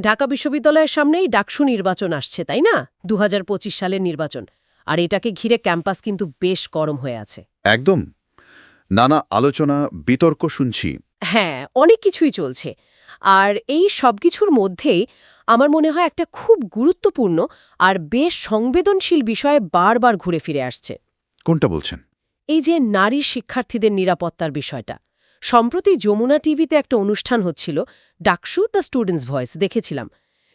ঢাকা বিশ্ববিদ্যালয়ের সামনেই ডাকসু নির্বাচন আসছে তাই না? দু হাজার পঁচিশ সালের নির্বাচন। আর এটাকে ঘিরে ক্যাম্পাস কিন্তু বেশ গরম হয়ে আছে। একদম। নানা আলোচনা বিতর্ক শুনছি। হ্যাঁ অনেক কিছুই চলছে। আর এই সব কিছুর মধ্যেই আমার মনে হয় একটা খুব গুরুত্বপূর্ণ আর বেশ সংবেদনশীল বিষয়ে বারবার ঘুরে ফিরে আসছে। কোনটা বলছেন? এই যে নারী শিক্ষার্থীদের নিরাপত্তার বিষয়টা। সম্প্রতি যমুনা টিভিতে একটা অনুষ্ঠান হচ্ছিল ডাকসু দ্য স্টুডেন্টস ভয়েস দেখেছিলাম।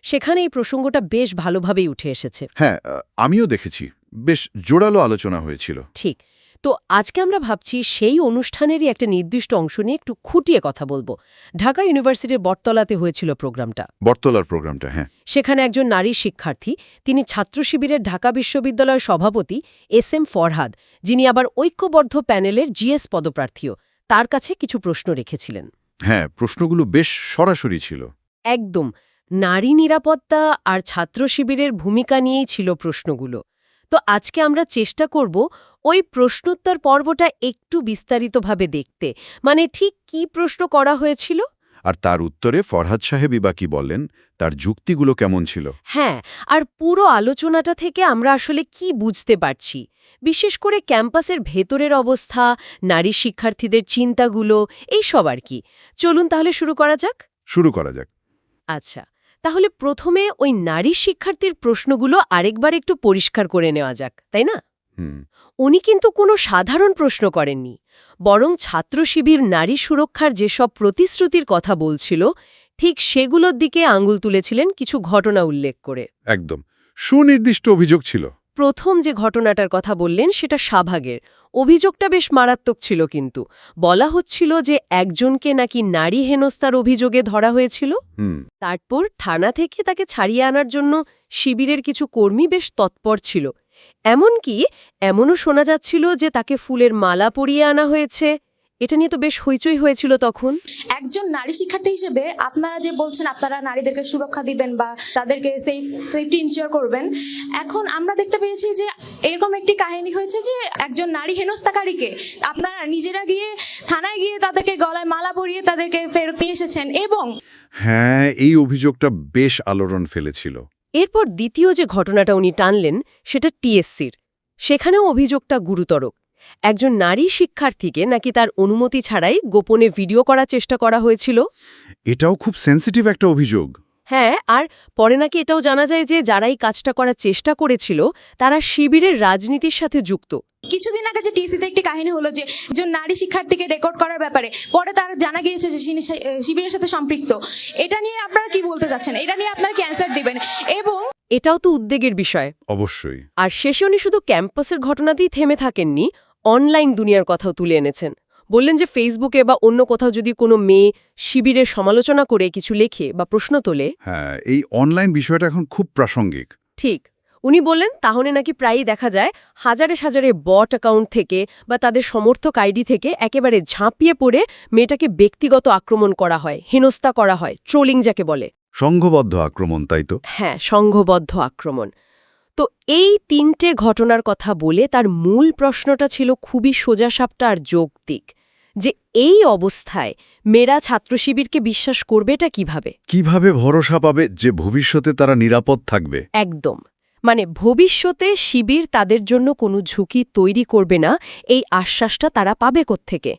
সেখানে এই প্রসঙ্গটা বেশ ভালোভাবেই উঠে এসেছে। হ্যাঁ আমিও দেখেছি। বেশ জোরালো আলোচনা হয়েছিল। ঠিক। তো আজকে আমরা ভাবছি সেই অনুষ্ঠানেরই একটা নির্দিষ্ট অংশ নিয়ে একটু খুঁটিয়ে কথা বলব। ঢাকা ইউনিভার্সিটির বটতলাতে হয়েছিল প্রোগ্রামটা। বটতলার প্রোগ্রামটা হ্যাঁ। সেখানে একজন নারী শিক্ষার্থী তিনি ছাত্র শিবিরের ঢাকা বিশ্ববিদ্যালয়ের সভাপতি এস এম ফরহাদ যিনি আবার ঐক্যবদ্ধ প্যানেলের জিএস পদপ্রার্থীও। তার কাছে কিছু প্রশ্ন রেখেছিলেন। হ্যাঁ প্রশ্নগুলো বেশ সরাসরি ছিল। একদম। নারী নিরাপত্তা আর ছাত্র শিবিরের ভূমিকা নিয়েই ছিল প্রশ্নগুলো। তো আজকে আমরা চেষ্টা করব ওই প্রশ্নোত্তর পর্বটা একটু বিস্তারিতভাবে দেখতে। মানে ঠিক কি প্রশ্ন করা হয়েছিল? আর তার উত্তরে ফরহাদ সাহেবই বা কি বললেন তার যুক্তিগুলো কেমন ছিল? হ্যাঁ আর পুরো আলোচনাটা থেকে আমরা আসলে কি বুঝতে পারছি? বিশেষ করে ক্যাম্পাসের ভেতরের অবস্থা নারী শিক্ষার্থীদের চিন্তাগুলো এই সব আর কি। চলুন তাহলে শুরু করা যাক? শুরু করা যাক। আচ্ছা তাহলে প্রথমে ওই নারী শিক্ষার্থীর প্রশ্নগুলো আরেকবার একটু পরিষ্কার করে নেওয়া যাক তাই না? উনি কিন্তু কোনো সাধারণ প্রশ্ন করেননি বরং ছাত্র শিবির নারী সুরক্ষার যেসব প্রতিশ্রুতির কথা বলছিল ঠিক সেগুলোর দিকে আঙুল তুলেছিলেন কিছু ঘটনা উল্লেখ করে। একদম। সুনির্দিষ্ট অভিযোগ ছিল। প্রথম যে ঘটনাটার কথা বললেন সেটা শাহবাগের। অভিযোগটা বেশ মারাত্মক ছিল কিন্তু। বলা হচ্ছিল যে একজনকে নাকি নারী হেনস্তার অভিযোগে ধরা হয়েছিল। তারপর থানা থেকে তাকে ছাড়িয়ে আনার জন্য শিবিরের কিছু কর্মী বেশ তৎপর ছিল। এমনকি এমনও শোনা যাচ্ছিল যে তাকে ফুলের মালা পরিয়ে আনা হয়েছে। এটা নিয়ে তো বেশ হইচই হয়েছিল তখন। একজন নারী শিক্ষার্থী হিসেবে আপনারা যে বলছেন আপনারা নারীদেরকে সুরক্ষা দিবেন বা তাদেরকে সেফ সেফটি ইনশিওর করবেন এখন আমরা দেখতে পেয়েছি যে এরকম একটি কাহিনী হয়েছে যে একজন নারী হেনস্থাকারীকে আপনারা নিজেরা গিয়ে থানায় গিয়ে তাদেরকে গলায় মালা পরিয়ে তাদেরকে ফেরত নিয়ে এসেছেন এবং হ্যাঁ এই অভিযোগটা বেশ আলোড়ন ফেলেছিল। এরপর দ্বিতীয় যে ঘটনাটা উনি টানলেন, সেটা টিএসসির। সেখানেও অভিযোগটা গুরুতর। একজন নারী শিক্ষার্থীকে নাকি তার অনুমতি ছাড়াই গোপনে ভিডিও করার চেষ্টা করা হয়েছিল? এটাও খুব সেন্সিটিভ একটা অভিযোগ। হ্যাঁ আর পরে নাকি এটাও জানা যায় যে যারা এই কাজটা করার চেষ্টা করেছিল তারা শিবিরের রাজনীতির সাথে যুক্ত। কিছুদিন আগে যে টিসিতে একটি কাহিনী হলো যে একজন নারী শিক্ষার্থীকে রেকর্ড করার ব্যাপারে পরে তার জানা গিয়েছে যে তিনি শিবিরের সাথে সম্পৃক্ত। এটা নিয়ে আপনারা কি বলতে চাচ্ছেন? এটা নিয়ে আপনারা কি অ্যান্সার দিবেন? এবং এটাও তো উদ্বেগের বিষয়। অবশ্যই। আর শেষে উনি শুধু ক্যাম্পাসের ঘটনাতেই থেমে থাকেননি অনলাইন দুনিয়ার কথাও তুলে এনেছেন। বললেন যে ফেসবুকে বা অন্য কোথাও যদি কোনো মেয়ে শিবিরের সমালোচনা করে কিছু লেখে বা প্রশ্ন তোলে। হ্যাঁ এই অনলাইন বিষয়টা এখন খুব প্রাসঙ্গিক। ঠিক। উনি বললেন তাহলে নাকি প্রায়ই দেখা যায় হাজারে হাজারে বট অ্যাকাউন্ট থেকে বা তাদের সমর্থক আইডি থেকে একেবারে ঝাঁপিয়ে পড়ে মেয়েটাকে ব্যক্তিগত আক্রমণ করা হয় হেনস্থা করা হয় ট্রোলিং যাকে বলে। সংঘবদ্ধ আক্রমণ তাই তো? হ্যাঁ সংঘবদ্ধ আক্রমণ। তো এই তিনটে ঘটনার কথা বলে তার মূল প্রশ্নটা ছিল খুবই সোজাসাপটা আর যৌক্তিক। যে এই অবস্থায় মেয়েরা ছাত্রশিবিরকে বিশ্বাস করবেটা কীভাবে? কীভাবে ভরসা পাবে যে ভবিষ্যতে তারা নিরাপদ থাকবে? একদম। মানে ভবিষ্যতে শিবির তাদের জন্য কোনো ঝুঁকি তৈরি করবে না এই আশ্বাসটা তারা পাবে কোত্থেকে?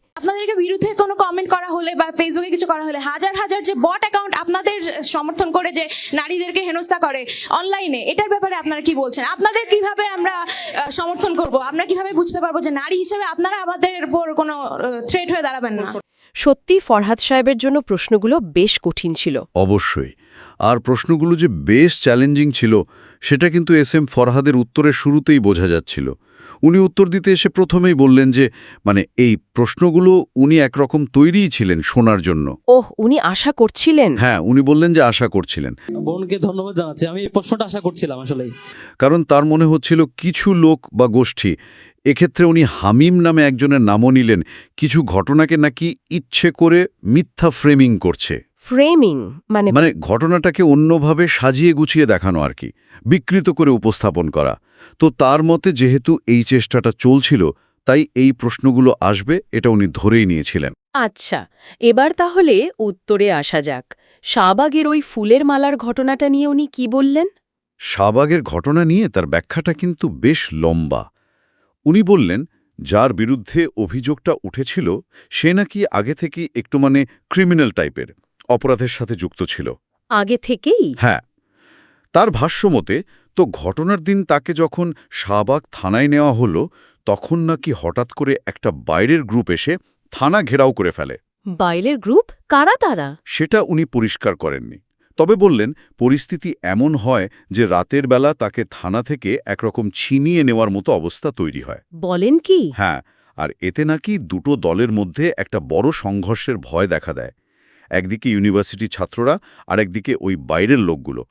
আপনাদেরকে বিরুদ্ধে কোনো কমেন্ট করা হলে বা ফেসবুকে কিছু করা হলে হাজার হাজার যে বট অ্যাকাউন্ট আপনাদের সমর্থন করে যে নারীদেরকে হেনস্থা করে অনলাইনে এটার ব্যাপারে আপনারা কি বলছেন? আপনাদের কীভাবে আমরা সমর্থন করব? আমরা কীভাবে বুঝতে পারব যে নারী হিসেবে আপনারা আমাদের উপর কোনো থ্রেট হয়ে দাঁড়াবেন না? সত্যি ফরহাদ সাহেবের জন্য প্রশ্নগুলো বেশ কঠিন ছিল। অবশ্যই। আর প্রশ্নগুলো যে বেশ চ্যালেঞ্জিং ছিল সেটা কিন্তু এস এম ফরহাদের উত্তরের শুরুতেই বোঝা যাচ্ছিল। উনি উত্তর দিতে এসে প্রথমেই বললেন যে মানে এই প্রশ্নগুলো উনি একরকম তৈরিই ছিলেন শোনার জন্য। ওহ উনি আশা করছিলেন? হ্যাঁ উনি বললেন যে আশা করছিলেন। বোনকে ধন্যবাদ জানাচ্ছি। আমি এই প্রশ্নটা আশা করছিলাম আসলে কারণ তার মনে হচ্ছিল কিছু লোক বা গোষ্ঠী এক্ষেত্রে উনি হামিম নামে একজনের নামও নিলেন কিছু ঘটনাকে নাকি ইচ্ছে করে মিথ্যা ফ্রেমিং করছে। ফ্রেমিং মানে মানে ঘটনাটাকে অন্যভাবে সাজিয়ে গুছিয়ে দেখানো আর কি বিকৃত করে উপস্থাপন করা। তো তার মতে যেহেতু এই চেষ্টাটা চলছিল তাই এই প্রশ্নগুলো আসবে এটা উনি ধরেই নিয়েছিলেন। আচ্ছা এবার তাহলে উত্তরে আসা যাক। শাহবাগের ওই ফুলের মালার ঘটনাটা নিয়ে উনি কি বললেন? শাহবাগের ঘটনা নিয়ে তার ব্যাখ্যাটা কিন্তু বেশ লম্বা। উনি বললেন যার বিরুদ্ধে অভিযোগটা উঠেছিল সে নাকি আগে থেকে একটু মানে ক্রিমিনাল টাইপের। অপরাধের সাথে যুক্ত ছিল। আগে থেকেই? হ্যাঁ। তার ভাষ্যমতে তো ঘটনার দিন তাকে যখন শাহবাগ থানায় নেওয়া হলো তখন নাকি হঠাৎ করে একটা বাইরের গ্রুপ এসে থানা ঘেরাও করে ফেলে। বাইরের গ্রুপ? কারা তারা? সেটা উনি পরিষ্কার করেননি। তবে বললেন পরিস্থিতি এমন হয় যে রাতের বেলা তাকে থানা থেকে একরকম ছিনিয়ে নেওয়ার মতো অবস্থা তৈরি হয়। বলেন কি? হ্যাঁ আর এতে নাকি দুটো দলের মধ্যে একটা বড় সংঘর্ষের ভয় দেখা দেয়। একদিকে ইউনিভার্সিটি ছাত্ররা আর একদিকে ওই বাইরের লোকগুলো।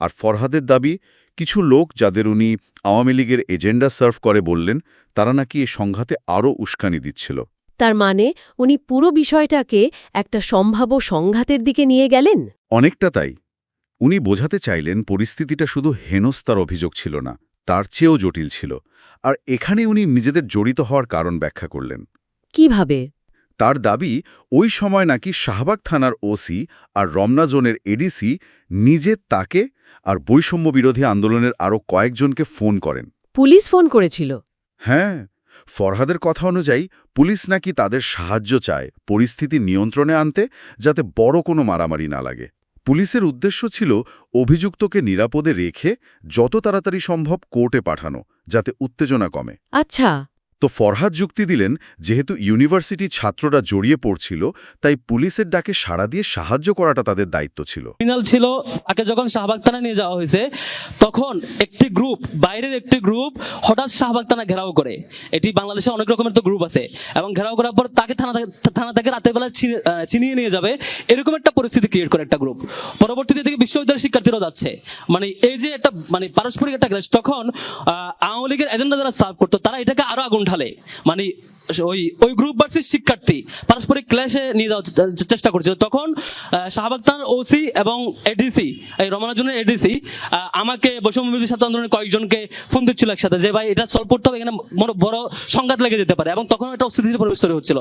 আর ফরহাদের দাবি কিছু লোক যাদের উনি আওয়ামী লীগের এজেন্ডা সার্ভ করে বললেন তারা নাকি এ সংঘাতে আরও উস্কানি দিচ্ছিল। তার মানে উনি পুরো বিষয়টাকে একটা সম্ভাব্য সংঘাতের দিকে নিয়ে গেলেন? অনেকটা তাই। উনি বোঝাতে চাইলেন পরিস্থিতিটা শুধু হেনস্তার অভিযোগ ছিল না তার চেয়েও জটিল ছিল। আর এখানে উনি নিজেদের জড়িত হওয়ার কারণ ব্যাখ্যা করলেন। কীভাবে? তার দাবি ওই সময় নাকি শাহবাগ থানার ওসি আর রমনা জোনের এডিসি নিজে তাকে আর বৈষম্য বিরোধী আন্দোলনের আরও কয়েকজনকে ফোন করেন। পুলিশ ফোন করেছিল। হ্যাঁ ফরহাদের কথা অনুযায়ী পুলিশ নাকি তাদের সাহায্য চায় পরিস্থিতি নিয়ন্ত্রণে আনতে যাতে বড় কোনো মারামারি না লাগে। পুলিশের উদ্দেশ্য ছিল অভিযুক্তকে নিরাপদে রেখে যত তাড়াতাড়ি সম্ভব কোর্টে পাঠানো যাতে উত্তেজনা কমে। আচ্ছা তো ফরহাদ যুক্তি দিলেন, যেহেতু ইউনিভার্সিটি ছাত্ররা জড়িয়ে পড়ছিল, তাই পুলিশের ডাকে সাড়া দিয়ে সাহায্য করাটা তাদের দায়িত্ব ছিল। ছিল তাকে যখন শাহবাগ থানায় নিয়ে যাওয়া হয়েছে, তখন একটি গ্রুপ বাইরের একটি গ্রুপ হঠাৎ শাহবাগ থানা ঘেরাও করে। এটি বাংলাদেশে অনেক রকমের তো গ্রুপ আছে এবং ঘেরাও করার পর তাকে থানা থানা থেকে রাতের বেলা চিনিয়ে নিয়ে যাবে। এরকম একটা পরিস্থিতি ক্রিয়েট করে একটা গ্রুপ পরবর্তীতে দিকে বিশ্ববিদ্যালয়ের শিক্ষার্থীরাও যাচ্ছে। মানে এই যে একটা মানে পারস্পরিক একটা তখন আওয়ামী লীগের এজেন্ডা যারা সার্ভ করতো, তারা এটাকে আরও আগুন ঢালে। মানে ওই ওই গ্রুপ ভার্সেস শিক্ষার্থী। পারস্পরিক ক্লাসে নিয়ে যাওয়ার চেষ্টা করছিল তখন শাহবাগ ওসি এবং এডিসি এই রমনাজনের এডিসি আমাকে বৈষম্য বিরোধী ছাত্র আন্দোলনের কয়েকজনকে ফোন দিচ্ছিল একসাথে যে, ভাই, এটা সলভ করতে হবে, এখানে বড় বড় সংঘাত লেগে যেতে পারে। এবং তখন একটা অস্থিতিশীল পরিবেশ তৈরি হচ্ছিল।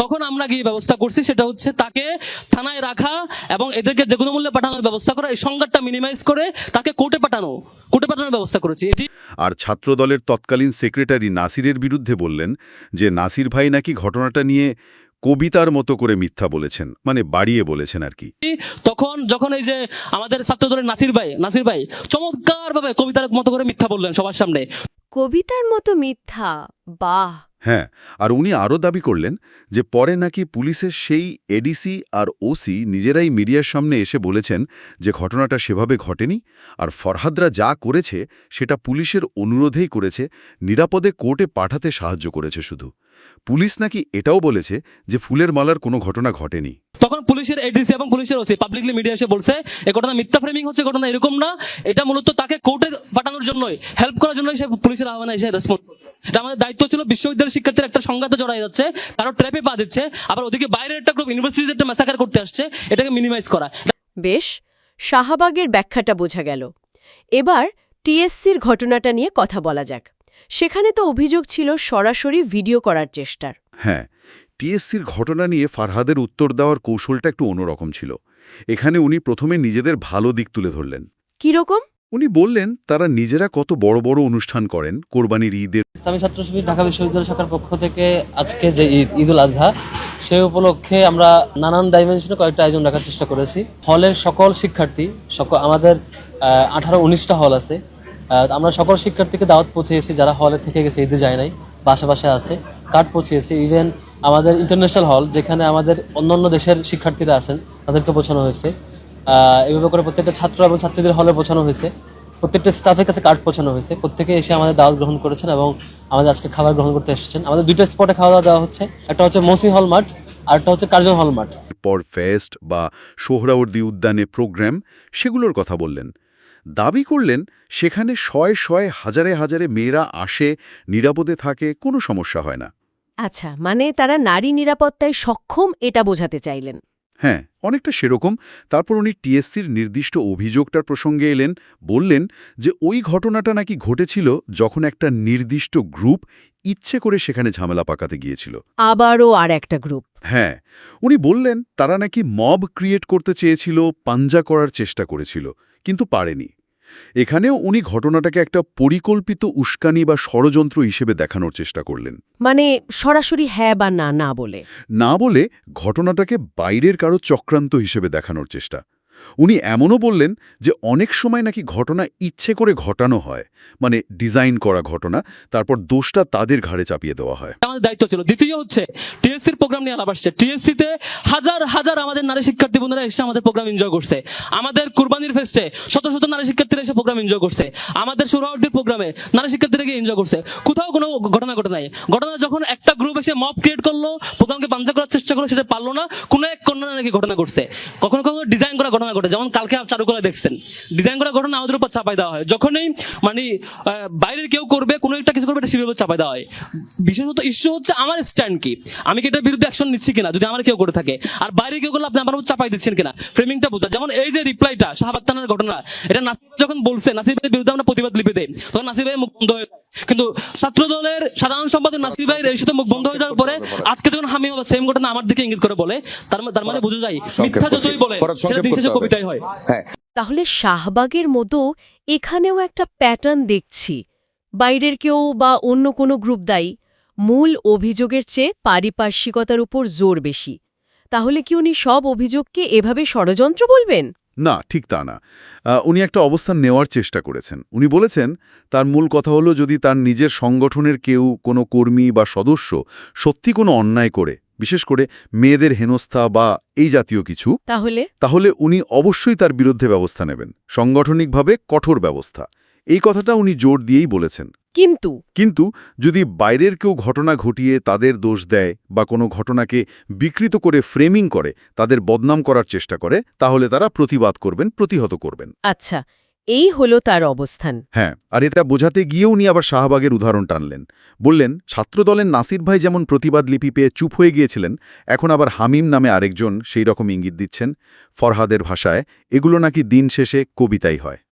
তখন আমরা গিয়ে ব্যবস্থা করছি, সেটা হচ্ছে তাকে থানায় রাখা এবং এদেরকে যে কোনো মূল্যে পাঠানোর ব্যবস্থা করা, এই সংঘাতটা মিনিমাইজ করে তাকে কোর্টে পাঠানো কোর্টে পাঠানোর ব্যবস্থা করেছি। এটি আর ছাত্রদলের তৎকালীন সেক্রেটারি নাসিরের বিরুদ্ধে বললেন যে নাসির ভাই নাকি ঘটনাটা নিয়ে কবিতার মতো করে মিথ্যা বলেছেন মানে বাড়িয়ে বলেছেন আর কি। তখন যখন এই যে আমাদের ছাত্র দলের নাসির ভাই নাসির ভাই চমৎকার ভাবে কবিতার মতো করে মিথ্যা বললেন সবার সামনে। কবিতার মতো মিথ্যা বাহ! হ্যাঁ আর উনি আরও দাবি করলেন যে পরে নাকি পুলিশের সেই এডিসি আর ওসি নিজেরাই মিডিয়ার সামনে এসে বলেছেন যে ঘটনাটা সেভাবে ঘটেনি আর ফরহাদরা যা করেছে সেটা পুলিশের অনুরোধেই করেছে, নিরাপদে কোর্টে পাঠাতে সাহায্য করেছে শুধু। পুলিশ নাকি এটাও বলেছে যে ফুলের মালার কোনো ঘটনা ঘটেনি। তখন পুলিশের এডিসি এবং পুলিশের ওসি পাবলিকলি মিডিয়া এসে বলছে এই ঘটনা মিথ্যা ফ্রেমিং হচ্ছে ঘটনা এরকম না। এটা মূলত তাকে কোর্টে পাঠানোর জন্যই হেল্প করার জন্যই সে পুলিশের আহ্বানে এসে রেসপন্স এটা আমাদের দায়িত্ব ছিল বিশ্ববিদ্যালয়ের শিক্ষার্থীর একটা সংঘাতে জড়াই যাচ্ছে কারও ট্র্যাপে পা দিচ্ছে আবার ওদিকে বাইরের একটা গ্রুপ ইউনিভার্সিটির একটা ম্যাসাকার করতে আসছে এটাকে মিনিমাইজ করা। বেশ শাহবাগের ব্যাখ্যাটা বোঝা গেল। এবার টিএসসির ঘটনাটা নিয়ে কথা বলা যাক। সেখানে তো অভিযোগ ছিল সরাসরি ভিডিও করার চেষ্টার। হ্যাঁ টিএসসির ঘটনা নিয়ে ফারহাদের উত্তর দেওয়ার কৌশলটা একটু অন্যরকম ছিল। এখানে উনি প্রথমে নিজেদের ভালো দিক তুলে ধরলেন। কীরকম উনি বললেন তারা নিজেরা কত বড় বড় অনুষ্ঠান করেন কোরবানির ঈদের ইসলামী ছাত্র শিবির ঢাকা বিশ্ববিদ্যালয় শাখার পক্ষ থেকে আজকে যে ঈদ ঈদুল আজহা সেই উপলক্ষে আমরা নানান ডাইমেনশনে কয়েকটা আয়োজন রাখার চেষ্টা করেছি। হলের সকল শিক্ষার্থী সকল আমাদের আঠারো উনিশটা হল আছে। আমরা সকল শিক্ষার্থীকে দাওয়াত পৌঁছেছি যারা হলে থেকে গেছে, ঈদে যায় নাই, বাসা বাসা আছে কার্ড পৌঁছেছি ইভেন আমাদের ইন্টারন্যাশনাল হল যেখানে আমাদের অন্যান্য দেশের শিক্ষার্থীরা আছেন, তাদেরকে পৌঁছানো হয়েছে। এভাবে করে প্রত্যেকটা ছাত্র এবং ছাত্রীদের হলে পৌঁছানো হয়েছে। প্রত্যেকটা স্টাফের কাছে কার্ড পৌঁছানো হয়েছে। প্রত্যেকে এসে আমাদের দাওয়াত গ্রহণ করেছেন এবং আমাদের আজকে খাবার গ্রহণ করতে এসেছেন। আমাদের দুইটা স্পটে খাওয়া দাওয়া দেওয়া হচ্ছে। একটা হচ্ছে মসি হল মাঠ, আর একটা হচ্ছে কার্জন হল মাঠ। পর ফেস্ট বা সোহরাওয়ার্দী উদ্যানে প্রোগ্রাম সেগুলোর কথা বললেন। দাবি করলেন, সেখানে শয়ে শয়ে হাজারে হাজারে মেয়েরা আসে, নিরাপদে থাকে, কোনো সমস্যা হয় না। আচ্ছা মানে তারা নারী নিরাপত্তায় সক্ষম এটা বোঝাতে চাইলেন। হ্যাঁ অনেকটা সেরকম। তারপর উনি টিএসসির নির্দিষ্ট অভিযোগটার প্রসঙ্গে এলেন বললেন যে ওই ঘটনাটা নাকি ঘটেছিল যখন একটা নির্দিষ্ট গ্রুপ ইচ্ছে করে সেখানে ঝামেলা পাকাতে গিয়েছিল। আবারও আর একটা গ্রুপ। হ্যাঁ উনি বললেন তারা নাকি মব ক্রিয়েট করতে চেয়েছিল পাঞ্জা করার চেষ্টা করেছিল কিন্তু পারেনি। এখানেও উনি ঘটনাটাকে একটা পরিকল্পিত উস্কানি বা ষড়যন্ত্র হিসেবে দেখানোর চেষ্টা করলেন। মানে সরাসরি হ্যাঁ বা না না বলে। না বলে ঘটনাটাকে বাইরের কারও চক্রান্ত হিসেবে দেখানোর চেষ্টা। উনি এমনও বললেন যে অনেক সময় নাকি ঘটনা ইচ্ছে করে ঘটানো হয় মানে ডিজাইন করা ঘটনা, তারপর দোষটা তাদের ঘাড়ে চাপিয়ে দেওয়া হয়। আমাদের দায়িত্ব ছিল। দ্বিতীয় হচ্ছে, টিএসসির প্রোগ্রাম নিয়ে আলাপ আসছে। টিএসসিতে হাজার হাজার আমাদের নারী শিক্ষার্থী বন্ধুরা এসে আমাদের প্রোগ্রাম এনজয় করছে। আমাদের কুরবানির ফেস্টে শত শত নারী শিক্ষার্থীরা এসে প্রোগ্রাম এনজয় করছে। আমাদের সুরাবর্তীর প্রোগ্রামে নারী শিক্ষার্থীরা গিয়ে এনজয় করছে। কোথাও কোনো ঘটনা ঘটে নাই। ঘটনা যখন একটা গ্রুপ এসে মব ক্রিয়েট করল প্রোগ্রামকে বাঞ্চা করার চেষ্টা করল, সেটা পারল না। কোনো এক কন্যা নাকি ঘটনা ঘটছে। কখনো কখনো ডিজাইন করা ঘটনা ঘটে। যেমন কালকে চারু করে দেখছেন। ডিজাইন করা ঘটনা আমাদের উপর চাপাই দেওয়া হয়। যখনই মানে বাইরের কেউ করবে কোনো একটা কিছু করবে এটা উপর চাপাই দেওয়া হয়। বিশেষত ইস্যু হচ্ছে আমার স্ট্যান্ড কি। আমি কি এটার বিরুদ্ধে অ্যাকশন নিচ্ছি কিনা? যদি আমার কেউ করে থাকে। আর বাইরে কেউ করলে আপনি আমার উপর চাপাই দিচ্ছেন কিনা? ফ্রেমিংটা বোঝা। যেমন এই যে রিপ্লাইটা শাহাবাত্তানের ঘটনা এটা ভাই যখন বলছে নাসির ভাইয়ের বিরুদ্ধে আমরা প্রতিবাদ লিপি দেই। তখন নাসির ভাইয়ের মুখ বন্ধ হয়ে। কিন্তু ছাত্র দলের সাধারণ সম্পাদক নাসির ভাইয়ের এই সাথে মুখ বন্ধ হয়ে যাওয়ার পরে আজকে যখন হামিম আবার সেম ঘটনা আমার দিকে ইঙ্গিত করে বলে তার মানে- তার মানে বোঝা যায় মিথ্যা যতই বলে কবিতাই হয়। হ্যাঁ। তাহলে শাহবাগের মতো এখানেও একটা প্যাটার্ন দেখছি। বাইরের কেউ বা অন্য কোনো গ্রুপ দায়ী মূল অভিযোগের চেয়ে পারিপার্শ্বিকতার উপর জোর বেশি। তাহলে কি উনি সব অভিযোগকে এভাবে ষড়যন্ত্র বলবেন? না ঠিক তা না। উনি একটা অবস্থান নেওয়ার চেষ্টা করেছেন। উনি বলেছেন তার মূল কথা হলো যদি তার নিজের সংগঠনের কেউ কোনো কর্মী বা সদস্য সত্যি কোনো অন্যায় করে বিশেষ করে মেয়েদের হেনস্থা বা এই জাতীয় কিছু তাহলে? তাহলে উনি অবশ্যই তার বিরুদ্ধে ব্যবস্থা নেবেন। সাংগঠনিকভাবে কঠোর ব্যবস্থা। এই কথাটা উনি জোর দিয়েই বলেছেন। কিন্তু? কিন্তু যদি বাইরের কেউ ঘটনা ঘটিয়ে তাদের দোষ দেয় বা কোনো ঘটনাকে বিকৃত করে ফ্রেমিং করে তাদের বদনাম করার চেষ্টা করে তাহলে তারা প্রতিবাদ করবেন প্রতিহত করবেন। আচ্ছা এই হলো তার অবস্থান। হ্যাঁ আর এটা বোঝাতে গিয়ে উনি আবার শাহবাগের উদাহরণ টানলেন। বললেন, ছাত্রদলের নাসির ভাই যেমন প্রতিবাদ লিপি পেয়ে চুপ হয়ে গিয়েছিলেন, এখন আবার হামিম নামে আরেকজন সেই রকম ইঙ্গিত দিচ্ছেন। ফরহাদের ভাষায়, এগুলো নাকি দিন শেষে কবিতাই হয়।